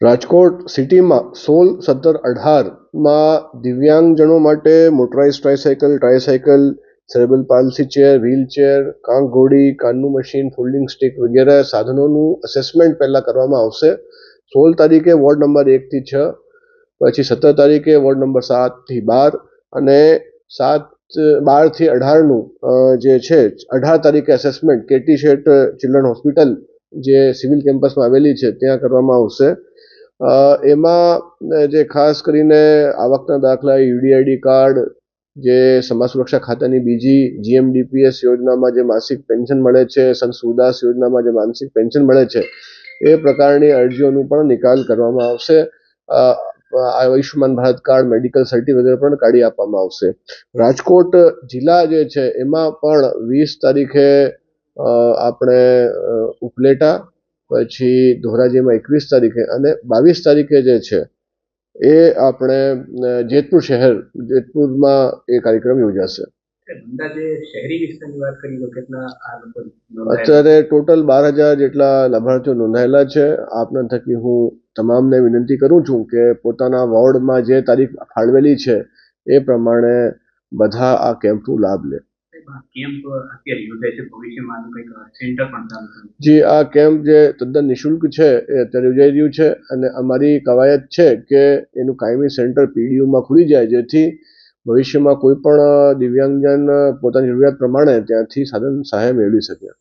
રાજકોટ સિટીમાં સોળ સત્તર અઢારમાં દિવ્યાંગજનો માટે motorise tricycle tricycle cerebral palsy chair wheelchair કાંક ઘોડી, કાનનું મશીન, ફોલ્ડિંગ સ્ટિક વગેરે સાધનોનું અસેસમેન્ટ પહેલાં કરવામાં આવશે. સોળ તારીખે વોર્ડ નંબર એકથી છ, પછી સત્તર તારીખે વોર્ડ નંબર સાતથી બાર અને સાત, બારથી અઢારનું જે છે, અઢાર તારીખે assessment KT Sheth children hospital જે સિવિલ કેમ્પસમાં આવેલી છે, ત્યાં કરવામાં આવશે. એમાં જે ખાસ કરીને આવકના દાખલા યુડીઆઈડી કાર્ડ, જે સમાજ સુરક્ષા ખાતાની બીજી જીએમડીપીએસ યોજનામાં જે માસિક પેન્શન મળે છે, સંત સુદાસ યોજનામાં જે માનસિક પેન્શન મળે છે, એ પ્રકારની અરજીઓનું પણ નિકાલ કરવામાં આવશે. Ayushman Bharat card, medical certificate પણ કાઢી આપવામાં આવશે. રાજકોટ જિલ્લા જે છે, એમાં પણ વીસ તારીખે આપણે ઉપલેટા પછી ધોરાજીમાં એકવીસ તારીખે અને બાવીસ તારીખે જે છે એ આપણે જેતપુર શહેર જેતપુરમાં એ કાર્યક્રમ યોજાશે? અત્યારે ટોટલ બાર હજાર જેટલા લાભાર્થીઓ નોંધાયેલા છે. આપના થકી હું તમામને વિનંતી કરું છું કે પોતાના વોર્ડમાં જે તારીખ ફાળવેલી છે એ પ્રમાણે બધા આ કેમ્પનો લાભ લે. જે, આ કેમ્પ જે તદ્દન નિઃશુલ્ક છે એ અત્યારે યોજાઈ રહ્યું છે અને અમારી કવાયત છે કે એનું કાયમી સેન્ટર પીડીયુમાં ખુલી જાય, જેથી ભવિષ્યમાં કોઈ પણ દિવ્યાંગજન પોતાની જરૂરિયાત પ્રમાણે ત્યાંથી સાધન સહાય મેળવી શકે.